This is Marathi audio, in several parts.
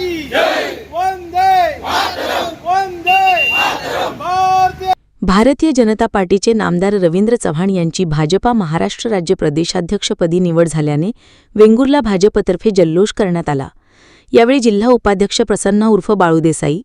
की वंदे। वंदे। भारतीय भारतीय जनता पार्टीचे नामदार रवींद्र चव्हाण यांची भाजपा महाराष्ट्र राज्य प्रदेशाध्यक्षपदी निवड झाल्याने वेंगुर्ला भाजपतर्फे जल्लोष करण्यात आला. यावेळी जिल्हा उपाध्यक्ष प्रसन्ना उर्फ बाळू देसाई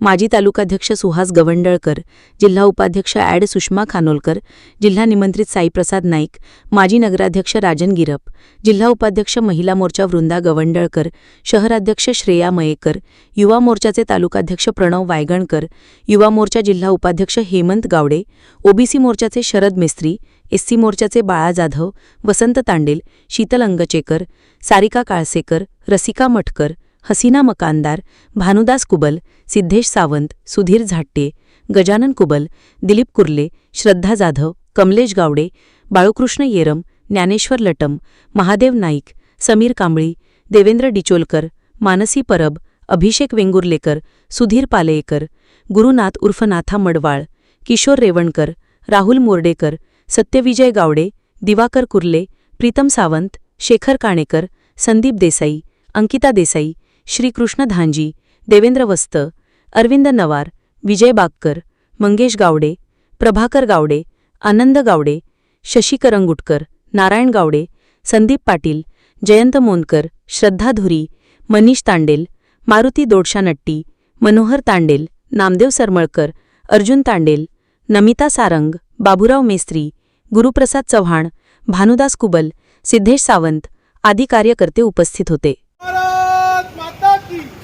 माजी तालुकाध्यक्ष सुहास गवंडळकर जिल्हा उपाध्यक्ष ॲड सुषमा खानोलकर जिल्हा निमंत्रित साईप्रसाद नाईक माजी नगराध्यक्ष राजन गिरप जिल्हा उपाध्यक्ष महिला मोर्चा वृंदा गवंडळकर शहराध्यक्ष श्रेया मयेकर युवा मोर्चाचे तालुकाध्यक्ष प्रणव वायगणकर युवा मोर्चा जिल्हा उपाध्यक्ष हेमंत गावडे ओबीसी मोर्चाचे शरद मिस्त्री एससी मोर्चाचे बाळा जाधव वसंत तांडेल शीतल अंगचेकर सारिका काळसेकर रसिका मठकर हसीना मकानदार भानुदास कुबल सिद्धेश सावंत सुधीर झाट्टे गजानन कुबल दिलीप कुर्ले श्रद्धा जाधव कमलेश गावडे बाळूकृष्ण येरम ज्ञानेश्वर लटम महादेव नाईक समीर कांबळी देवेंद्र डिचोलकर मानसी परब अभिषेक वेंगुर्लेकर सुधीर पालेकर गुरुनाथ उर्फनाथा मडवाळ किशोर रेवणकर राहुल मोर्डेकर सत्यविजय गावडे दिवाकर कुर्ले प्रीतम सावंत शेखर काणेकर संदीप देसाई अंकिता देसाई श्रीकृष्ण धांजी देवेंद्र वस्त अरविंद नवार विजय बागकर मंगेश गावडे प्रभाकर गावडे आनंद गावडे शशी करंगुटकर नारायण गावडे संदीप पाटील जयंत मोनकर श्रद्धा धुरी मनीष तांडेल मारुती दोडशानट्टी मनोहर तांडेल नामदेव सरमळकर अर्जुन तांडेल नमिता सारंग बाबुराव मेस्त्री गुरुप्रसाद चव्हाण भानुदास कुबल सिद्धेश सावंत आदी कार्यकर्ते उपस्थित होते.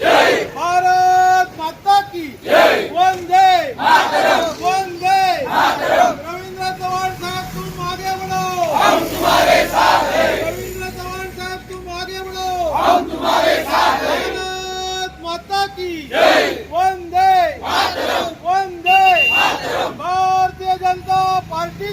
भारत माता की वंदे वंदे रवींद्र चव्हाण साहब तुम आगे बढ़ो हम तुम्हारे साथ हैं। रवींद्र चव्हाण साहब तुम आगे बढ़ो हम तुम्हारे साथ हैं। भारत माता की वंदे वंदे भारतीय जनता भारतीय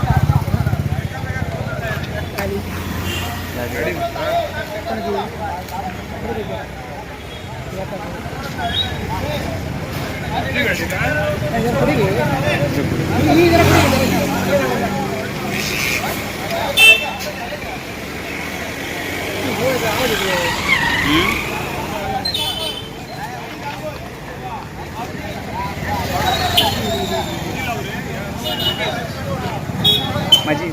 माझी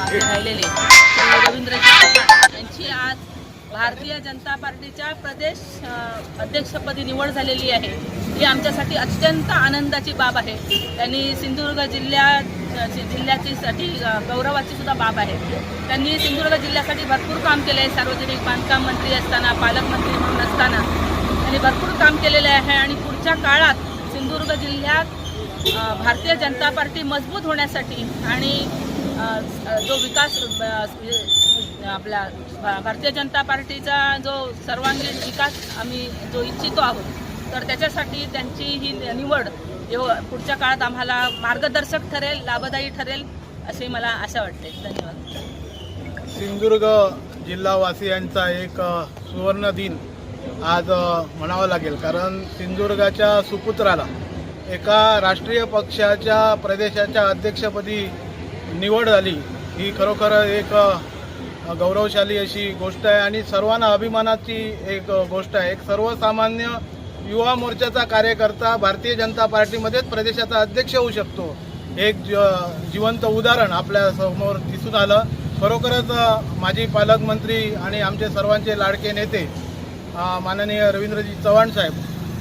मागे राहिलेले श्री रवींद्रजी चव्हाण. यांची आज भारतीय जनता पार्टीच्या प्रदेश अध्यक्षपदी निवड झालेली आहे. ही आमच्यासाठी अत्यंत आनंदाची बाब आहे. त्यांनी सिंधुदुर्ग जिल्ह्यात जिल्ह्याची साठी गौरवाची सुद्धा बाब आहे. त्यांनी सिंधुदुर्ग जिल्ह्यासाठी भरपूर काम केले आहे सार्वजनिक बांधकाम मंत्री असताना पालकमंत्री म्हणून असताना. त्यांनी भरपूर काम केलेले आहे आणि पुढच्या काळात सिंधुदुर्ग जिल्ह्यात भारतीय जनता पार्टी मजबूत होण्यासाठी आणि जो विकास अ, आपला भारतीय जनता पार्टीचा जो सर्वांगीण विकास आम्ही जो इच्छितो आहोत तर त्याच्यासाठी त्यांची ही निवड एव पुढच्या काळात आम्हाला मार्गदर्शक ठरेल लाभदायी ठरेल असे मला आशा वाटते. धन्यवाद. सिंधुदुर्ग जिल्हावासियांचा एक सुवर्ण दिन आज म्हणावं म्हणावा लागेल. कारण सिंधुदुर्गाच्या सुपुत्राला एका राष्ट्रीय पक्षाच्या प्रदेशाच्या अध्यक्षपदी निवड झाली. ही खरोखर एक गौरवशाली अशी गोष्ट आहे आणि सर्वांना अभिमानाची एक गोष्ट आहे. एक सर्वसामान्य युवा मोर्चाचा कार्यकर्ता भारतीय जनता पार्टीमध्येच प्रदेशाचा अध्यक्ष होऊ शकतो. एक ज- जिवंत उदाहरण आपल्यासमोर दिसून आलं. खरोखरच माजी पालकमंत्री आणि आमचे सर्वांचे लाडके नेते माननीय रवींद्रजी चव्हाण साहेब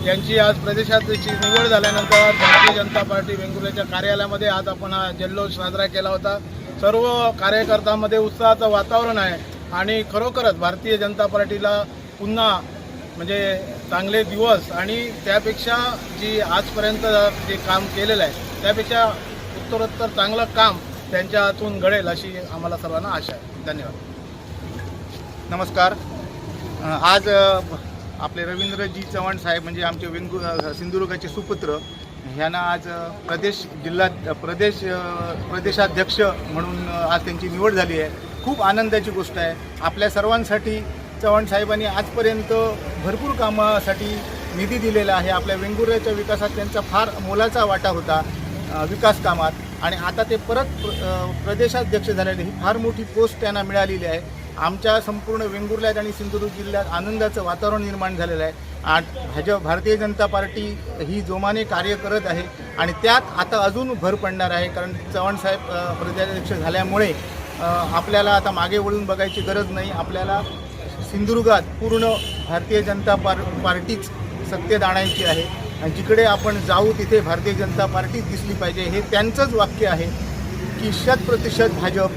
यांची आज प्रदेशाध्यक्षी निवड झाल्यानंतर भारतीय जनता पार्टी वेंगुर्ल्याच्या कार्यालयामध्ये आज आपण हा जल्लोष साजरा केला होता. सर्व कार्यकर्त्यांमध्ये उत्साहाचं वातावरण आहे आणि खरोखरच भारतीय जनता पार्टीला पुन्हा म्हणजे चांगले दिवस आणि त्यापेक्षा जी आजपर्यंत जे काम केलेलं आहे त्यापेक्षा उत्तरोत्तर चांगलं काम त्यांच्या हातून घडेल अशी आम्हाला सर्वांना आशा आहे. धन्यवाद. नमस्कार. आज आपले रवींद्रजी चव्हाण साहेब म्हणजे आमचे वेंगु सिंधुदुर्गाचे सुपुत्र. ह्यांना आज प्रदेश जिल्हा प्रदेश प्रदेशाध्यक्ष म्हणून आज त्यांची निवड झाली आहे. खूप आनंदाची गोष्ट आहे. आपल्या सर्वांसाठी चव्हाण साहेबांनी आजपर्यंत भरपूर कामासाठी निधी दिलेला आहे. आपल्या वेंगुर्ल्याच्या विकासात त्यांचा फार मोलाचा वाटा होता विकास कामात. आणि आता ते परत प्र- प्रदेशाध्यक्ष झालेले ही फार मोठी पोस्ट त्यांना मिळालेली आहे. आमच्या संपूर्ण वेंगुर्ल्यात आणि सिंधुदुर्ग जिल्ह्यात आनंदाचं वातावरण निर्माण झालेलं आहे. आज भाजप भारतीय जनता पार्टी ही जोमाने कार्य करत आहे आणि त्यात आता अजून भर पडणार आहे कारण चव्हाणसाहेब प्रदेशाध्यक्ष झाल्यामुळे आपल्याला आता मागे वळून बघायची गरज नाही. आपल्याला सिंधुदुर्गात पूर्ण भारतीय जनता पार पार्टीच सत्तेत आणायची आहे. आणि जिकडे आपण जाऊ तिथे भारतीय जनता पार्टीच दिसली पाहिजे. हे त्यांचंच वाक्य आहे की शत प्रतिशत भाजप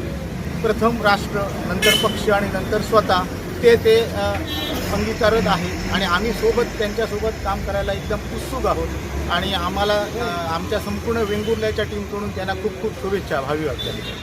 प्रथम राष्ट्र नंतर पक्ष आणि नंतर स्वतः ते ते अंगीकारत आहे आणि आम्ही सोबत त्यांच्यासोबत काम करायला एकदम उत्सुक आहोत. आणि आम्हाला आमच्या संपूर्ण वेंगुर्ल्याच्या टीमकडून त्यांना खूप खूप शुभेच्छा. भावी वाटतात